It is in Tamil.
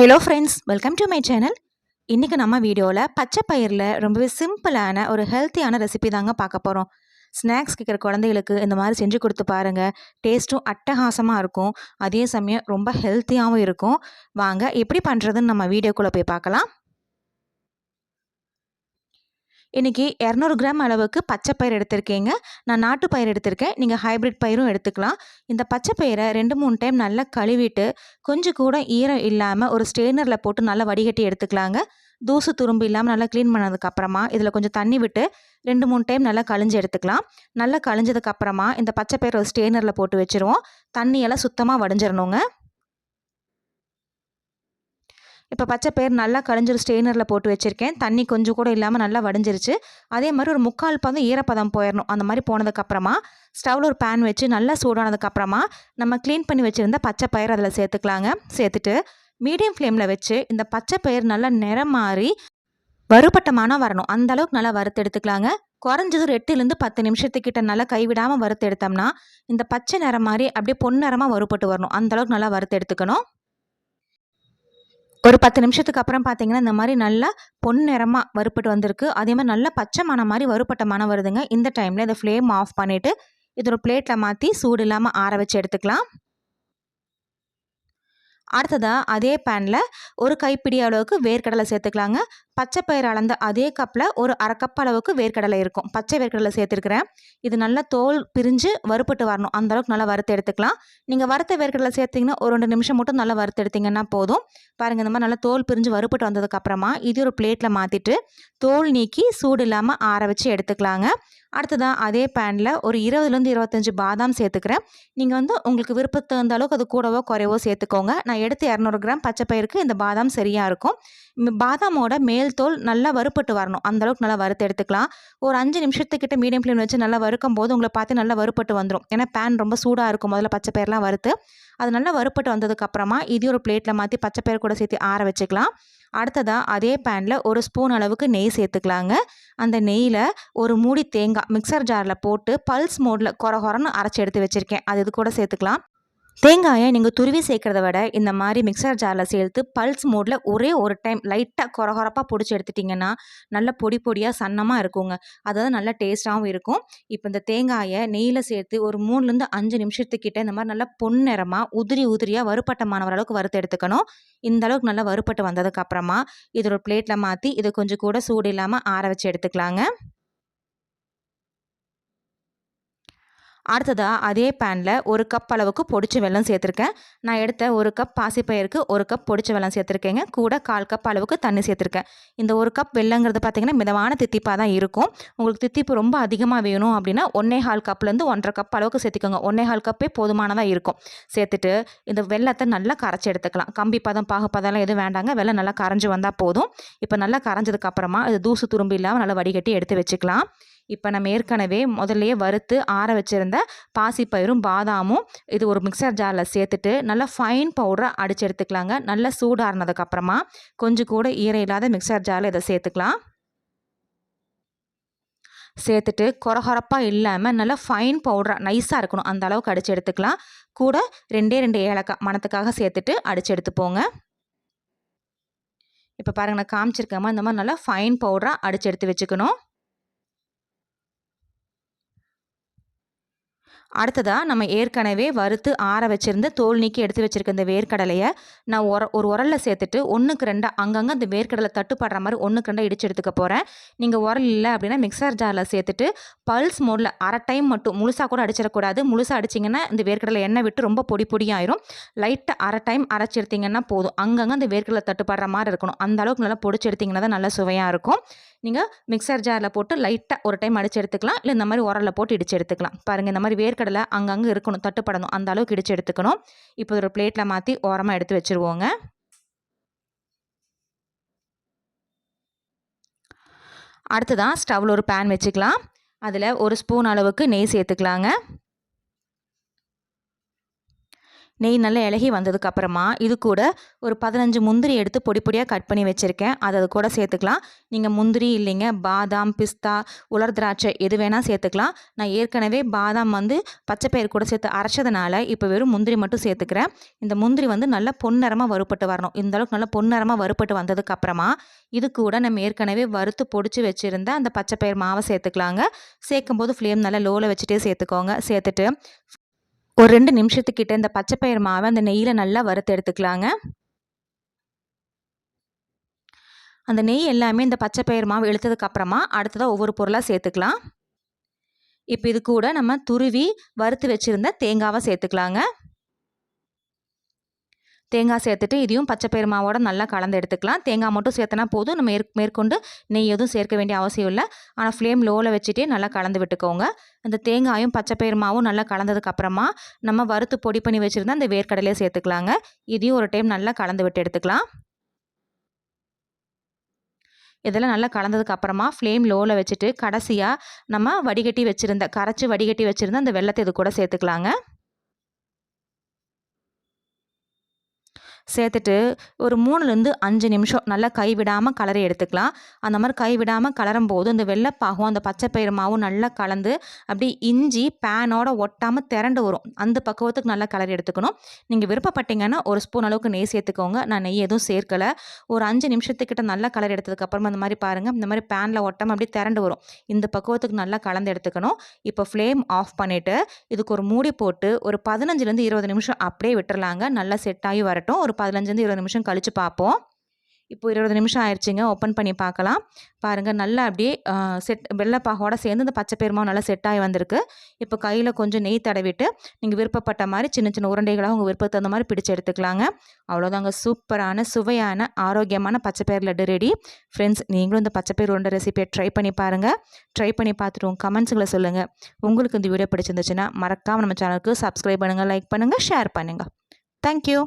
Hello friends welcome to my channel இன்றைக்கி நம்ம வீடியோவில் பச்சை பயிரில் ரொம்பவே சிம்பிளான ஒரு ஹெல்த்தியான ரெசிபி தாங்க பார்க்க போகிறோம் ஸ்நாக்ஸ் கேட்குற குழந்தைகளுக்கு இந்த மாதிரி செஞ்சு கொடுத்து பாருங்கள் டேஸ்ட்டும் அட்டகாசமாக இருக்கும். அதே சமயம் ரொம்ப ஹெல்த்தியாகவும் இருக்கும். வாங்க எப்படி பண்ணுறதுன்னு நம்ம வீடியோக்குள்ளே போய் பார்க்கலாம். இன்றைக்கி இரநூறு கிராம் அளவுக்கு பச்சை பயிர் எடுத்திருக்கேங்க. நான் நாட்டு பயிர் எடுத்திருக்கேன். நீங்கள் ஹைப்ரிட் பயிரும் எடுத்துக்கலாம். இந்த பச்சை பயிரை ரெண்டு மூணு டைம் நல்லா கழுவிட்டு கொஞ்சம் கூட ஈரம் இல்லாமல் ஒரு ஸ்ட்ரெயினரில் போட்டு நல்லா வடிகட்டி எடுத்துக்கலாங்க. தூசு துரும்பு இல்லாமல் நல்லா க்ளீன் பண்ணதுக்கப்புறமா இதில் கொஞ்சம் தண்ணி விட்டு ரெண்டு மூணு டைம் நல்லா கழிஞ்சு எடுத்துக்கலாம். நல்லா கழிஞ்சதுக்கப்புறமா இந்த பச்சை பயிர் ஒரு ஸ்ட்ரெயினரில் போட்டு வச்சுருவோம். தண்ணியெல்லாம் சுத்தமாக வடிஞ்சிடணுங்க இப்போ பச்சை பயிர் நல்லா கழிஞ்சிரு ஸ்டெயினரில் போட்டு வச்சுருக்கேன். தண்ணி கொஞ்சம் கூட இல்லாமல் நல்லா வடிஞ்சிருச்சு. அதே மாதிரி ஒரு முக்கால் பதம் ஈரப்பதம் போயிடணும் அந்த மாதிரி போனதுக்கப்புறமா ஸ்டவ்வில் ஒரு பேன் வச்சு நல்லா சூடானதுக்கப்புறமா நம்ம க்ளீன் பண்ணி வச்சுருந்த பச்சை பயிர் அதில் சேர்த்துக்கலாங்க. சேர்த்துட்டு மீடியம் ஃப்ளேமில் வச்சு இந்த பச்சை பயிர் நல்லா நிறம் மாறி வறுபட்டமான வரணும். அந்த அளவுக்கு நல்லா வறுத்து எடுத்துக்கலாங்க. குறைஞ்சது ஒரு எட்டுலேருந்து பத்து நிமிஷத்துக்கிட்ட நல்லா கைவிடாமல் வறுத்து எடுத்தோம்னா இந்த பச்சை நிறம் மாதிரி அப்படியே பொன்னிறமாக வறுபட்டு வரணும். அந்த அளவுக்கு நல்லா வறுத்து எடுத்துக்கணும். ஒரு பத்து நிமிஷத்துக்கு அப்புறம் பார்த்தீங்கன்னா இந்த மாதிரி நல்லா பொன் நிறமாக வறுப்பட்டு வந்திருக்கு. அதே மாதிரி நல்லா பச்சை மனம் மாதிரி வறுப்பட்ட மனம் வருதுங்க. இந்த டைமில் இதை ஃப்ளேம் ஆஃப் பண்ணிவிட்டு இது ஒரு பிளேட்டில் மாற்றி சூடு இல்லாமல் ஆற வச்சு எடுத்துக்கலாம். அடுத்ததாக அதே பேனில் ஒரு கைப்பிடி அளவுக்கு வேர்க்கடலை சேர்த்துக்கலாங்க. பச்சை பயிர் அளந்த அதே கப்பில் ஒரு அரை கப் அளவுக்கு வேர்க்கடலை இருக்கும். பச்சை வேர்க்கடலை சேர்த்துருக்குறேன். இது நல்லா தோல் பிரிஞ்சு வறுப்பட்டு வரணும். அந்தளவுக்கு நல்லா வறுத்து எடுத்துக்கலாம். நீங்கள் வறுத்த வேர்க்கடலை சேர்த்திங்கன்னா ஒரு ரெண்டு நிமிஷம் மட்டும் நல்லா வறுத்து எடுத்திங்கன்னா போதும். பாருங்கள் இந்த மாதிரி நல்லா தோல் பிரிஞ்சு வறுப்பட்டு வந்ததுக்கப்புறமா இது ஒரு பிளேட்டில் மாற்றிட்டு தோல் நீக்கி சூடு இல்லாமல் ஆற வச்சு எடுத்துக்கலாங்க. அடுத்ததாக அதே பேனில் ஒரு இருபதுலேருந்து இருபத்தஞ்சி பாதாம் சேர்த்துக்கிறேன். நீங்கள் வந்து உங்களுக்கு விருப்பத்து தகுந்த அளவுக்கு அது கூடவோ குறைவோ சேர்த்துக்கோங்க. நான் எடுத்து இரநூறு கிராம் பச்சை பயிருக்கு இந்த பாதாம் சரியாக இருக்கும். பாதாமோட மேல் தோல் நல்லா வறுப்பட்டு வரணும். அந்தளவுக்கு நல்லா வறுத்து எடுத்துக்கலாம். ஒரு அஞ்சு நிமிஷத்துக்கிட்ட மீடியம் ஃப்ளேம் வச்சு நல்லா வறுக்கும் போது உங்களை பார்த்து நல்லா வறுப்பட்டு வந்துடும் ஏன்னா பேன் ரொம்ப சூடாக இருக்கும். முதல்ல பச்சை பயிரெலாம் வறுத்து அது நல்லா வறுப்பட்டு வந்ததுக்கப்புறமா இதையும் ஒரு பிளேட்டில் மாற்றி பச்சை பயிர் கூட சேர்த்து ஆற வச்சுக்கலாம். அடுத்ததாக அதே பேனில் ஒரு ஸ்பூன் அளவுக்கு நெய் சேர்த்துக்கலாங்க. அந்த நெய்யில் ஒரு மூடி தேங்காய் மிக்சர் ஜாரில் போட்டு பல்ஸ் மோடில் கொர கொரன்னு அரைச்சி எடுத்து வச்சுருக்கேன். அது இது கூட சேர்த்துக்கலாம். தேங்காயை நீங்கள் துருவி சேர்க்குறத விட இந்த மாதிரி மிக்சர் ஜாரில் சேர்த்து பல்ஸ் மோடில் ஒரே ஒரு டைம் லைட்டாக குறகுறப்பாக பிடிச்சி எடுத்துட்டிங்கன்னா நல்ல பொடி பொடியாக சன்னமாக இருக்குங்க. அதாவது நல்ல டேஸ்ட்டாகவும் இருக்கும். இப்போ இந்த தேங்காயை நெய்யில் சேர்த்து ஒரு மூணுலேருந்து அஞ்சு நிமிஷத்துக்கிட்ட இந்த மாதிரி நல்லா பொன்னிறமாக உதிரி உதிரியாக வறுப்பட்டமான அளவுக்கு வறுத்து எடுத்துக்கணும். இந்த அளவுக்கு நல்லா வறுப்பட்டு வந்ததுக்கப்புறமா இதோட ஒரு பிளேட்டில் மாற்றி இதை கொஞ்சம் கூட சூடு இல்லாமல் ஆற வச்சு எடுத்துக்கலாங்க. அடுத்ததாக அதே பேனில் ஒரு கப் அளவுக்கு பொடிச்ச வெள்ளம் சேர்த்துருக்கேன். நான் எடுத்த ஒரு கப் பாசிப்பயிருக்கு ஒரு கப் பொடிச்ச வெல்லம் சேர்த்துருக்கேங்க. கூட கால் கப் அளவுக்கு தண்ணி சேர்த்துருக்கேன். இந்த ஒரு கப் வெள்ளங்கிறது பார்த்திங்கன்னா மிதமான தித்திப்பாக தான் இருக்கும். உங்களுக்கு தித்திப்பு ரொம்ப அதிகமாக வேணும் அப்படின்னா ஒன்றே ஹால் கப்லேருந்து ஒன்றரை கப் அளவுக்கு சேர்த்துக்கோங்க. ஒன்றே ஹால் கப்பே போதுமானதாக இருக்கும். சேர்த்துட்டு இந்த வெள்ளத்தை நல்லா கரைச்சி எடுத்துக்கலாம். கம்பி பதம் பாகுப்பதம்லாம் எதுவும் வேண்டாங்க. வெள்ளம் நல்லா கரைஞ்சி வந்தால் போதும். இப்போ நல்லா கரைஞ்சதுக்கப்புறமா இது தூசு துரும்பு இல்லாமல் நல்லா வடிகட்டி எடுத்து வச்சுக்கலாம். இப்போ நம்ம ஏற்கனவே முதல்லையே வறுத்து ஆற வச்சுருந்த பாசிப்பயிரும் பாதாமும் இது ஒரு மிக்சர் ஜாரில் சேர்த்துட்டு நல்லா ஃபைன் பவுடராக அடித்து எடுத்துக்கலாங்க. நல்லா சூடாறினதுக்கப்புறமா கொஞ்சம் கூட ஈரம் இல்லாத மிக்சர் ஜாரில் இதை சேர்த்துக்கலாம். சேர்த்துட்டு கொரகொரப்பாக இல்லாமல் நல்லா ஃபைன் பவுடராக நைஸாக இருக்கணும். அந்த அளவுக்கு அடித்து எடுத்துக்கலாம். கூட ரெண்டே ரெண்டு ஏலக்காய் மணத்துக்காக சேர்த்துட்டு அடித்து எடுத்துப்போங்க. இப்போ பாருங்கள் நான் காமிச்சிருக்கேமா இந்த மாதிரி நல்லா ஃபைன் பவுடராக அடித்து எடுத்து வச்சுக்கணும். அடுத்ததாக நம்ம ஏற்கனவே வறுத்து ஆற வச்சுருந்து தோல் நீக்கி எடுத்து வச்சுருக்க இந்த வேர்க்கடலையை நான் உர ஒரு உரலில் சேர்த்துட்டு ஒன்றுக்கு ரெண்டாக அங்கங்கே அந்த வேர்க்கடலை தட்டுப்படுற மாதிரி ஒன்றுக்கு ரெண்டாக இடிச்சு எடுத்துக்க போகிறேன் நீங்கள் உரல் இல்லை அப்படின்னா மிக்சர் ஜாரில் சேர்த்துட்டு பல்ஸ் மோடில் அரை டைம் மட்டும் முழுசாக கூட அடிச்சிடக்கூடாது. முழுசாக அடிச்சிங்கன்னா இந்த வேர்க்கடலை எண்ணெய் விட்டு ரொம்ப பொடி பொடியாயிரும். லைட்டாக அரை டைம் அரைச்செடுத்திங்கன்னா போதும். அங்கங்கே அந்த வேர்க்கடலை தட்டுப்படுற மாதிரி இருக்கணும். அந்த அளவுக்கு நல்லா பொடிச்சு எடுத்திங்கன்னா தான் நல்லா சுவையாக இருக்கும். நீங்கள் மிக்சர் ஜாரில் போட்டு லைட்டாக ஒரு டைம் அடித்து எடுத்துக்கலாம். இல்லை இந்த மாதிரி உரலில் போட்டு இடித்து எடுத்துக்கலாம். பாருங்கள் இந்த மாதிரி வேர்க்கடலை அங்கங்கே இருக்கணும் தட்டுப்படணும். அந்த அளவுக்கு இடித்து எடுத்துக்கணும். இப்போ ஒரு பிளேட்டில் மாற்றி ஓரமாக எடுத்து வச்சுருவோங்க. அடுத்ததான் ஸ்டவ்வில் ஒரு பேன் வச்சுக்கலாம். அதில் ஒரு ஸ்பூன் அளவுக்கு நெய் சேர்த்துக்கலாங்க. நெய் நல்லா இலகி வந்ததுக்கப்புறமா இது கூட ஒரு பதினஞ்சு முந்திரி எடுத்து பொடி பொடியாக கட் பண்ணி வச்சுருக்கேன். அதை அது கூட சேர்த்துக்கலாம். நீங்கள் முந்திரி இல்லைங்க பாதாம் பிஸ்தா உலர் திராட்சை எது வேணால் சேர்த்துக்கலாம். நான் ஏற்கனவே பாதாம் வந்து பச்சைப்பயிர் கூட சேர்த்து அரைச்சதுனால இப்போ வெறும் முந்திரி மட்டும் சேர்த்துக்கிறேன். இந்த முந்திரி வந்து நல்லா பொன்னரமாக வறுப்பட்டு வரணும். இந்த அளவுக்கு நல்லா பொன்னரமாக வறுப்பட்டு வந்ததுக்கப்புறமா இது கூட நம்ம ஏற்கனவே வறுத்து பொடிச்சு வச்சுருந்த அந்த பச்சைப்பயிர் மாவை சேர்த்துக்கலாங்க. சேர்க்கும்போது ஃப்ளேம் நல்லா லோவில் வச்சுட்டே சேர்த்துக்கோங்க. சேர்த்துட்டு ஒரு ரெண்டு நிமிஷத்துக்கிட்ட இந்த பச்சைப்பயிர் மாவை அந்த நெய்யில் நல்லா வறுத்து எடுத்துக்கலாங்க. அந்த நெய் எல்லாமே இந்த பச்சைப்பயிர் மாவு எழுத்ததுக்கப்புறமா அடுத்ததாக ஒவ்வொரு பொருளாக சேர்த்துக்கலாம். இப்போ இது கூட நம்ம துருவி வறுத்து வச்சுருந்த தேங்காவை சேர்த்துக்கலாங்க. தேங்காய் சேர்த்துட்டு இதையும் பச்சைப்பயிறு மாவோட நல்லா கலந்து எடுத்துக்கலாம். தேங்காய் மட்டும் சேர்த்தனா போதும். நம்ம மேற்கொண்டு நெய் எதுவும் சேர்க்க வேண்டிய அவசியம் இல்லை. ஆனால் ஃப்ளேம் லோவில் வச்சுட்டே நல்லா கலந்து விட்டுக்கோங்க. அந்த தேங்காயும் பச்சைப்பயிறு மாவும் நல்லா கலந்ததுக்கப்புறமா நம்ம வறுத்து பொடி பண்ணி வச்சுருந்தா அந்த வேர்க்கடலையை சேர்த்துக்கலாங்க. இதையும் ஒரு டைம் நல்லா கலந்து விட்டு எடுத்துக்கலாம். இதெல்லாம் நல்லா கலந்ததுக்கு அப்புறமா ஃப்ளேம் லோவில் வச்சுட்டு கடைசியாக நம்ம வடிகட்டி வச்சுருந்த கரைச்சி வடிகட்டி வச்சுருந்த அந்த வெள்ளத்தை இது கூட சேர்த்துக்கலாங்க. சேர்த்துட்டு ஒரு மூணுலேருந்து அஞ்சு நிமிஷம் நல்லா கை விடாமல் கலரை எடுத்துக்கலாம். அந்த மாதிரி கை விடாமல் கலரும் போது அந்த வெள்ளைப்பாகும் அந்த பச்சை பயிறு மாவும் நல்லா கலந்து அப்படி இஞ்சி பேனோட ஒட்டாமல் திரண்டு வரும். அந்த பக்குவத்துக்கு நல்லா கலர் எடுத்துக்கணும். நீங்கள் விருப்பப்பட்டீங்கன்னா ஒரு ஸ்பூன் அளவுக்கு நெய் சேர்த்துக்கோங்க. நான் நெய் எதுவும் சேர்க்கலை. ஒரு அஞ்சு நிமிஷத்துக்கிட்ட நல்லா கலர் எடுத்ததுக்கப்புறமா இந்த மாதிரி பாருங்கள் இந்த மாதிரி பேனில் ஒட்டாமல் அப்படியே திரண்டு வரும். இந்த பக்குவத்துக்கு நல்லா கலந்து எடுத்துக்கணும். இப்போ ஃப்ளேம் ஆஃப் பண்ணிவிட்டு இதுக்கு ஒரு மூடி போட்டு ஒரு பதினஞ்சுலேருந்து இருபது நிமிஷம் அப்படியே விட்டுறலாங்க. நல்லா செட் ஆகி வரட்டும். ஒரு பதினஞ்சுலேருந்து இருபது நிமிஷம் கழித்து பார்ப்போம். இப்போ இருபது நிமிஷம் ஆயிடுச்சுங்க. ஓப்பன் பண்ணி பார்க்கலாம். பாருங்கள் நல்லா அப்படியே செட் வெள்ளைப்பாகோட சேர்ந்து இந்த பச்சை பெருமாவும் நல்லா செட் ஆகி வந்திருக்கு. இப்போ கையில் கொஞ்சம் நெய் தடவிட்டு நீங்கள் விருப்பப்பட்ட மாதிரி சின்ன சின்ன உருண்டைகளாக உங்கள் விருப்பத்துக்கு தகுந்த மாதிரி பிடிச்சி எடுத்துக்கலாங்க. அவ்வளோதாங்க சூப்பரான சுவையான ஆரோக்கியமான பச்சைப்பயிர் லட்டு ரெடி ஃப்ரெண்ட்ஸ் நீங்களும் இந்த பச்சைப்பயிர் உருண்டை ரெசிபியை ட்ரை பண்ணி பாருங்கள் ட்ரை பண்ணி பார்த்துட்டு உங்கள் கமெண்ட்ஸுங்களை சொல்லுங்கள் உங்களுக்கு இந்த வீடியோ பிடிச்சிருந்துச்சுன்னா மறக்காமல் நம்ம சேனலுக்கு சப்ஸ்கிரைப் பண்ணுங்கள் லைக் பண்ணுங்கள் ஷேர் பண்ணுங்கள் தேங்க்யூ